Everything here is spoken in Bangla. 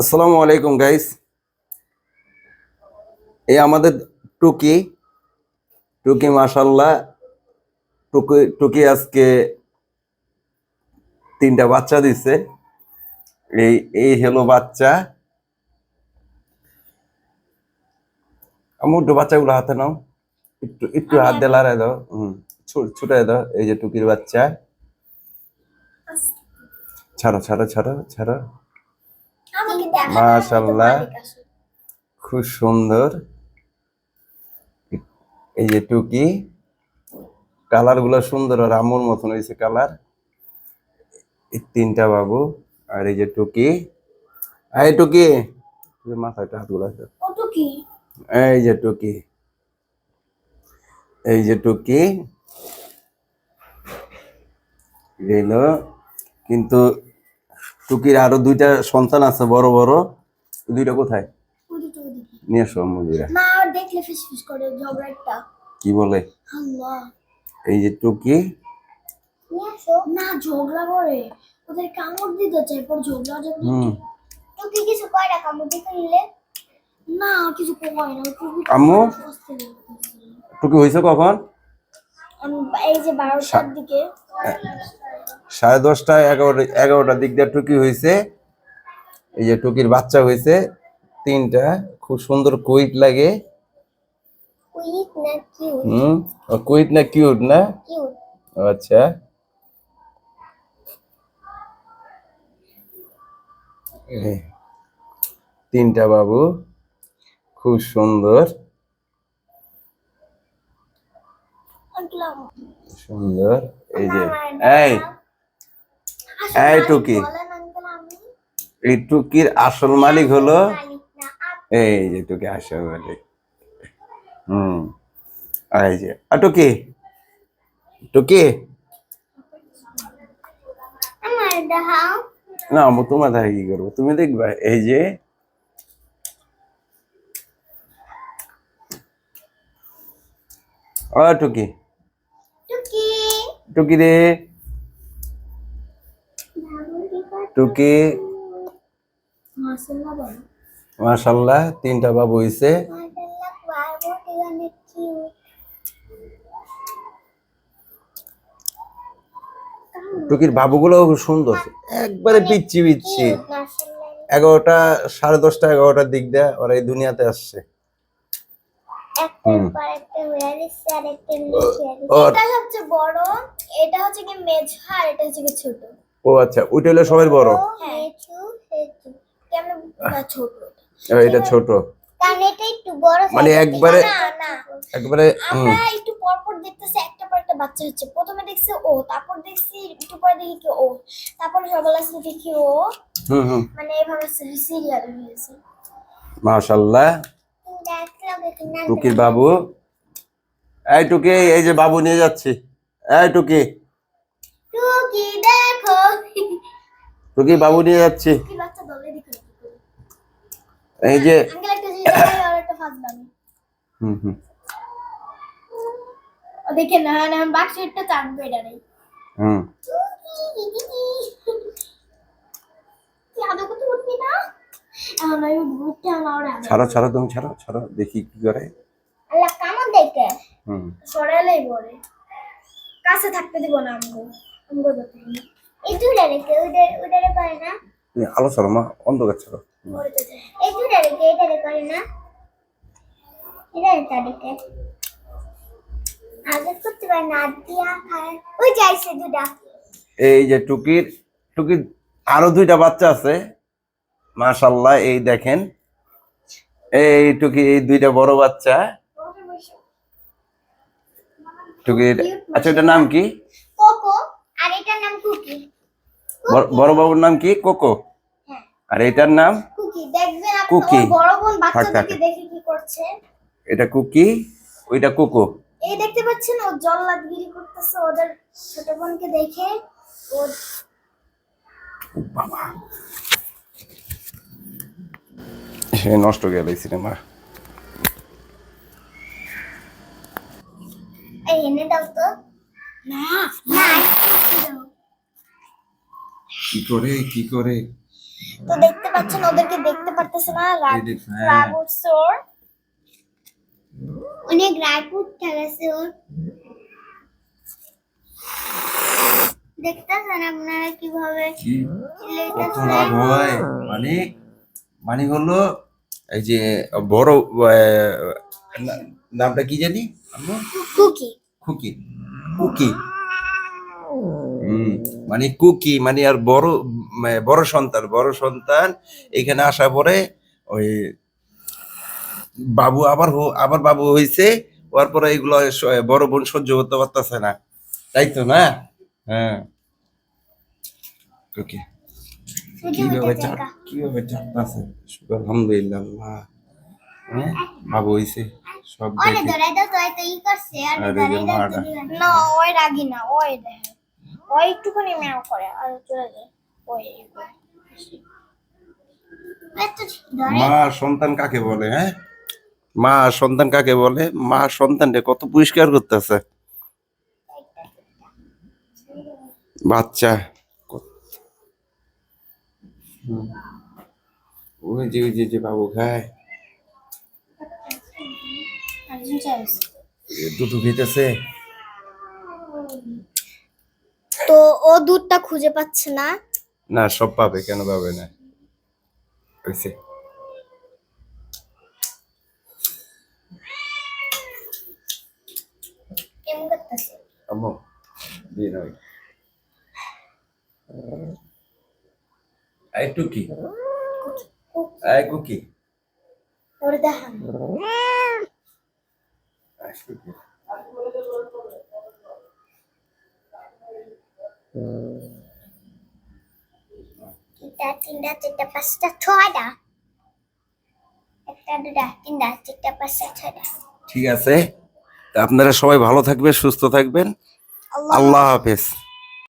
আসসালামু আলাইকুম গাইস এই আমাদের টুকি টুকি মাশাল্লাহ টুকি টুকি আজকে তিনটা বাচ্চা দিছে। এই এই হলো বাচ্চা। আমার বাচ্চাগুলো হাতে নাও। একটু একটু হাত দিয়ে লড়াই দাও। হুম ছুটাই দাও। এই যে টুকির বাচ্চা। ছাড়ো ছাড়ো ছাড়ো ছাড়ো। দেখা খুব সুন্দর। এই যে টুকি কালারগুলো সুন্দর আর আমুর মতন হয়েছে কালার। এই তিনটা বাবু আর এই যে টুকি। এই টুকি মাথাটা হাতগুলো এই যে টুকি। এই যে টুকি। কিন্তু টুকির আরও দুইটা সন্তান আছে বড় বড়। দুইটা কোথায়? নিয়ে মা দেখলে করে ঝগড়াটা। কি বলে? আল্লাহ। এই যে টুকি। না ঝগড়া করে। ওদের কামড় দিতে চাই পর ঝগড়া ঝগড়া হুম। তুই কিছু কয় না কামড় দিতে নিলে? না কিছু কয় না খুবই আম্মু? টুকি হয়েছে কখন? এই যে বারোটার দিকে। সাড়ে দশটা এগারোটা এগারোটার দিক দিয়ে টুকি হয়েছে এই যে টুকির বাচ্চা হয়েছে তিনটা। খুব সুন্দর কুইট লাগে। কুইট না কিউট? হুম? কুইট না কিউট না? আচ্ছা। তিনটা বাবু। খুব সুন্দর। সুন্দর এই যে এই এই টুকি। এই টুকির আসল মালিক হলো এই যে টুকি আসল মালিক। হুম এই যে আর টুকি টুকি। না আমি তোমার ধারে কি করব? তুমি দেখবা এই যে। ও টুকি টুকি। টুকি রে টুকি। মাশাল্লাহ তিনটা বাবু হইছে। টুকির বাবুগুলো খুব সুন্দর। একবারে পিচ্ছি পিচ্ছি এগারোটা সাড়ে দশটা এগারোটার দিক দিয়ে ওরা এই দুনিয়াতে আসছে। বড় এটা হচ্ছে কি মেঝো এটা হচ্ছে কি ছোট। ও আচ্ছা ওইটা হলো বড়? হ্যাঁ ছোট এটা ছোট। এটা একটু বড় মানে একবারে- আমরা একটু পর পর দেখতেছি একটা পর একটা বাচ্চা হচ্ছে। প্রথমে দেখছি ও তারপর দেখছি একটু পরে দেখি কি ও। তারপর সকাল আসলে দেখি ও। মানে এভাবে সিরিয়াল হয়েছে মাশাল্লাহ। টুকির বাবু। এই টুকি এই যে বাবু নিয়ে যাচ্ছি। এই টুকি। টুকি দেখো। টুকি বাবু নিয়ে যাচ্ছি। এই যে হুম হুম। দেখে না না বাক্স একটা চাটবে এটা নেই। হুম তুই আদৌ কত উঠবি না এখন আমি ঘুরতে আমার ছাড়ো ছাড়ো তুমি ছাড়ো ছাড়ো দেখি কি করে। আল্লাহ কামন দেখে হুম। সরালেই বলে। কাছে থাকতে দিব না আমগো। আমগো দেখতে এই দূরে রেখে ওদের ওদের করে না। তুমি আলো ছাড়ো মা অন্ধকার ছাড়ো। এই দূরে রেখে এটা করে না। এটা এটা রেখে আগে করতে পারে না দিয়া খায়। ওই যাইছে দুটা এই যে টুকির টুকির আরও দুইটা বাচ্চা আছে। মাশাল্লাহ এই দেখেন। এই টুকি এই দুইটা বড় বাচ্চা। টুকির আচ্ছা এটার নাম কি? কোকো আর এটার নাম কুকি। বড়- বাবুর নাম কি? কোকো? আর এটার নাম? কুকি। দেখবেন কুকি। বড় বোন থাক, থাক। দেখে কি করছে। এটা কুকি ওইটা কোকো। এই দেখতে পাচ্ছেন ও জল্লাদগিরি করতেছে ওদের ছোট বোনকে দেখে। ও বাবা। সে নষ্ট গেল এই সিনেমা। কি করে কি করে? তো দেখতে পাচ্ছেন ওদেরকে দেখতে পারতেছে না। রাগ ওর অনেক রাগ উঠতে ওর। দেখতেছেন আপনারা কীভাবে কি? কত লাভ হয়? মানে মানে হলো এই যে বড় নামটা কি জানি? আম্মু? কুকি। কুকি। মানে কুকি মানে আর বড় বড় সন্তান বড় সন্তান এখানে আসা পরে ওই বাবু আবার আবার বাবু হয়েছে হওয়ার পরে এগুলো বড় বোন সহ্য করতে পারতেছে না। তাই তো না? হ্যাঁ। ওকে কীভাবে চাপ কীভাবে চাপতেছে আলহামদুলিল্লাহ আল্লাহ। হ্যাঁ? বাবু সব ওরে ধরে দাও তো তো ই করছে আর ধরে দাও না ওই রাগি না ওই দেখে ওই একটুখানি ম্যাও করে আর চলে যায়। ওই এগুলো। এই তো ধরে মা সন্তান কাকে বলে হ্যাঁ? মা সন্তান কাকে বলে? মা সন্তানটা কত পরিষ্কার করতেছে। বাচ্চা। ওই যে ওই যে যে বাবু খায় খেতেছে তো ও দুধটা খুঁজে পাচ্ছে না? না সব পাবে কেন পাবে না? হয়েছে কেমন করতেছে আম্মু দিয়ে নাও কুকি তিনটা চারটা পাঁচটা ছয়টা একটা দুটা তিনটা চারটা পাঁচটা ছয়টা ঠিক আছে? আপনারা সবাই ভালো থাকবেন সুস্থ থাকবেন। আল্লাহ হাফেজ।